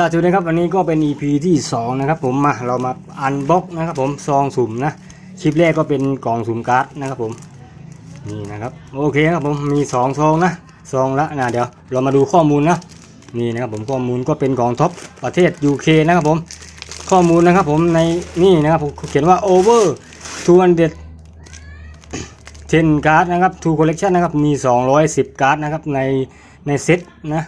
ล่าสุดนะครับวันนี้ก็เป็น EP ที่ 2 นะครับผมมาเรามาอันบ็อกนะครับผมซองสุ่มนะคลิปแรกก็เป็นกล่องสุ่มการ์ดนะครับผมนี่นะครับโอเคครับผมมี2ซองนะซองละนะเดี๋ยวเรามาดูข้อมูลนะนี่นะครับผมข้อมูลก็เป็นของท็อปประเทศ UK นะครับผมข้อมูลนะครับผมในนี่นะครับผมเขียนว่า over 200 10การ์ดนะครับ2 collection นะครับมี 210 การ์ดนะครับในในเซตนะ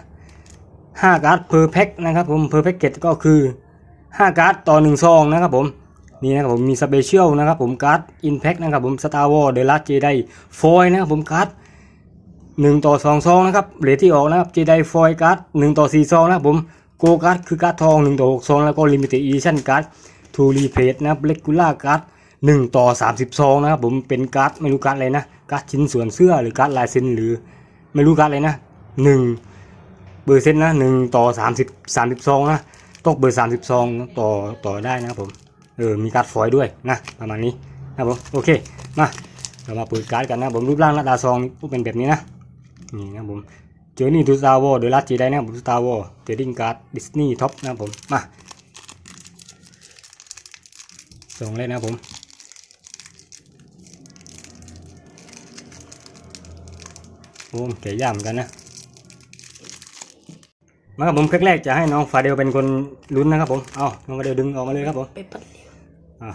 5 การ์ด per pack นะครับผม per packet ก็คือ 5 การ์ดต่อ 1 ซองนะครับผมนี่นะครับผมมี special นะครับผมการ์ด impact นะครับผม Star Wars The Last Jedi foil นะครับผมการ์ด1ต่อ2ซองนะครับเหรียญที่ออกนะครับ Jedi foil การ์ด1ต่อ4ซองนะครับผม Go การ์ดคือการ์ดทอง1ต่อ6ซองแล้วก็ limited edition การ์ด to replace นะครับ regular การ์ด1ต่อ30ซองนะครับผมเป็นการ์ดไม่รู้การ์ดอะไรนะการ์ดชิ้นส่วนเสื้อหรือการ์ดลายเซ็นหรือไม่รู้การ์ดอะไรนะ1 เบอร์เซ็นต์นะหนึ่งต่อสามสิบสามสิบซองนะตอกเบอร์สามสิบซองต่อต่อได้นะครับผมเออมีการ์ดฟอยด้วยนะประมาณนี้นะผมโอเคมาเรามาเปิดการ์ดกันนะผมรูปร่างหน้าตาซองก็เป็นแบบนี้นะนี่นะผมเจอนี่ทูสตาร์วอร์เดอะลัสจีได้นะผมสตาร์วอร์เทรดดิ้งการ์ดดิสนีย์ท็อปนะผมมาส่งเลยนะผมโอ้เก๋ย่ามกันนะ มาครับผมคลิกแรกจะให้น้องฟาเดลเป็นคนลุ้นนะครับผมเอาน้องฟาเดลดึงออกมาเลยครับผมไปปัดเร็วอ่า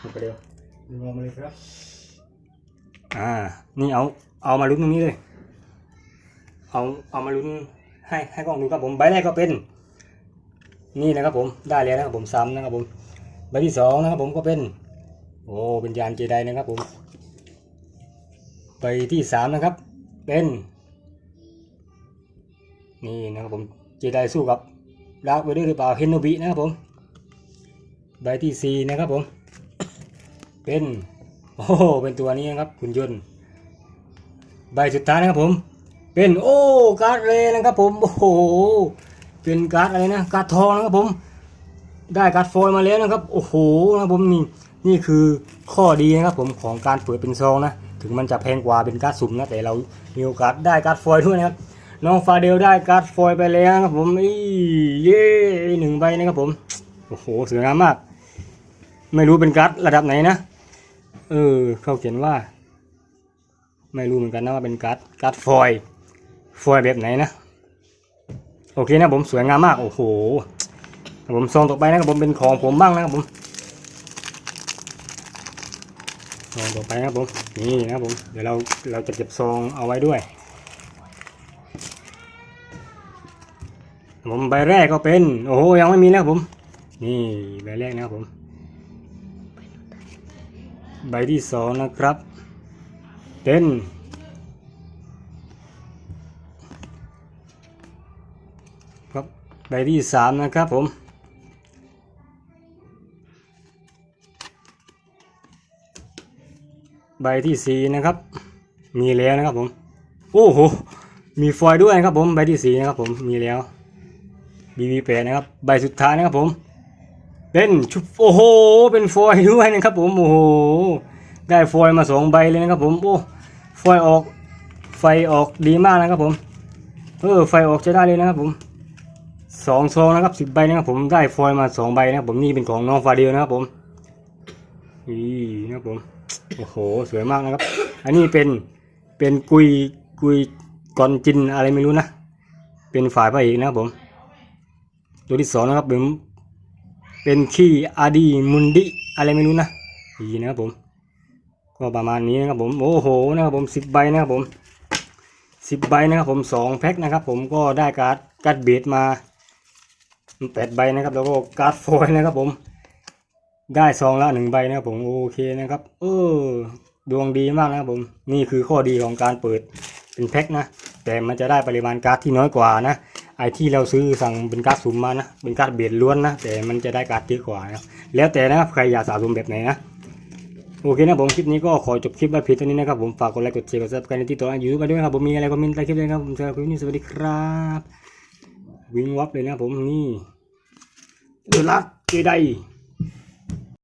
น้องฟาเดลดึงออกมาเลยครับอ่า นี่เอาเอามาลุ้นตรงนี้เลย เอาเอามาลุ้นให้ให้กล้องดูครับผมใบแรกก็เป็น นี่นะครับผมได้แล้วนะครับผมซ้ำนะครับผมใบที่สองนะครับผมก็เป็น โอ้เป็นยานเจไดนะครับผมใบที่สามนะครับ เป็น นี่นะครับผมเจไดสู้กับดาร์คเวเดอร์หรือเปล่าเฮนโนบินะครับผมใบที่สี่นะครับผม เป็น โอ้เป็นตัวนี้นะครับคุณยนต์ใบสุดท้ายนะครับผม เป็นโอ้การ์ดเลยนะครับผมโอ้โหเป็นการ์ดอะไรนะการ์ดทองนะครับผม ได้การ์ดฟอยมาแล้วนะครับ โอ้โหนะครับผมนี่นี่คือข้อดีนะครับผมของการเปิดเป็นซองนะ ถึงมันจะแพงกว่าเป็นการ์ดสุ่มนะแต่เรามีโอกาสได้การ์ดฟอยด้วยนะครับ น้องฟาเดลได้การ์ดฟอยล์ไปแล้วนะครับผมอีเย่หนึ่งใบนะครับผม โอ้โหสวยงามมาก ไม่รู้เป็นการ์ดระดับไหนนะ เออเขาเขียนว่า ไม่รู้เหมือนกันนะว่าเป็นการ์ดการ์ดฟอยล์ฟอยล์แบบไหนนะ โอเคนะผมสวยงามมาก โอ้โหผมซองต่อไปนะครับผมเป็นของผมบ้างนะครับผมซองต่อไปนะครับผมนี่นะครับผมเดี๋ยวเราเราจะเก็บซองเอาไว้ด้วย ผมใบแรกก็เป็น โอ้โหยังไม่มีนะครับผม นี่ใบแรกนะครับผม ใบที่สองนะครับ เป็นครับใบที่สามนะครับผมใบที่สี่นะครับ มีแล้วนะครับผม โอ้โห มีฟอยล์ด้วยนะครับผม ใบที่สี่นะครับผม มีแล้ว บีบีแปดนะครับ ใบสุดท้ายนะครับผม เป็นชุบโอ้โห เป็นฟอยล์ด้วยนะครับผม โอ้โห ได้ฟอยล์มาสองใบเลยนะครับผม โอ้ ฟอยล์ออก ไฟออกดีมากนะครับผม เออ ไฟออกจะได้เลยนะครับผมสองซองนะครับสิบใบนะครับผมได้ฟอยล์มาสองใบนะครับผมนี่เป็นของน้องฟาเดียวนะครับผมนี่นะครับผมโอ้โหสวยมากนะครับ อันนี้เป็นเป็นกุยกุยกอนจินอะไรไม่รู้นะ เป็นฝ่ายพระเอกนะครับผม ตัวที่สองนะครับผมเป็นขี้อาดีมุนดิอะไรไม่รู้นะดีนะครับผมก็ประมาณนี้นะครับผมโอ้โหนะครับผมสิบใบนะครับผมสิบใบนะครับผมสองแพ็คนะครับผมก็ได้การ์ดการ์ดเบสมาแปดใบนะครับแล้วก็การ์ดโฟยล์นะครับผมได้ซองละหนึ่งใบนะครับผมโอเคนะครับเออดวงดีมากนะครับผมนี่คือข้อดีของการเปิดเป็นแพ็คนะแต่มันจะได้ปริมาณการ์ดที่น้อยกว่านะ ไอที่เราซื้อสั่งเป็นการ์ดสุ่มมานะเป็นการ์ดเบียดล้วนนะแต่มันจะได้การ์ดเยอะกว่านะแล้วแต่นะครับใครอยากสะสมแบบไหนนะโอเคนะผมคลิปนี้ก็ขอจบคลิปไว้เพียงเท่านี้นะครับผมฝากกดไลค์กดแชร์กดซับสไครต์ในที่ตัวยูทูบไปด้วยนะครับผมมีอะไรคอมเมนต์ใต้คลิปเลยครับผมสำหรับคลิปนี้สวัสดีครับวิ่งวับเลยนะผมนี่เดือดรักเจได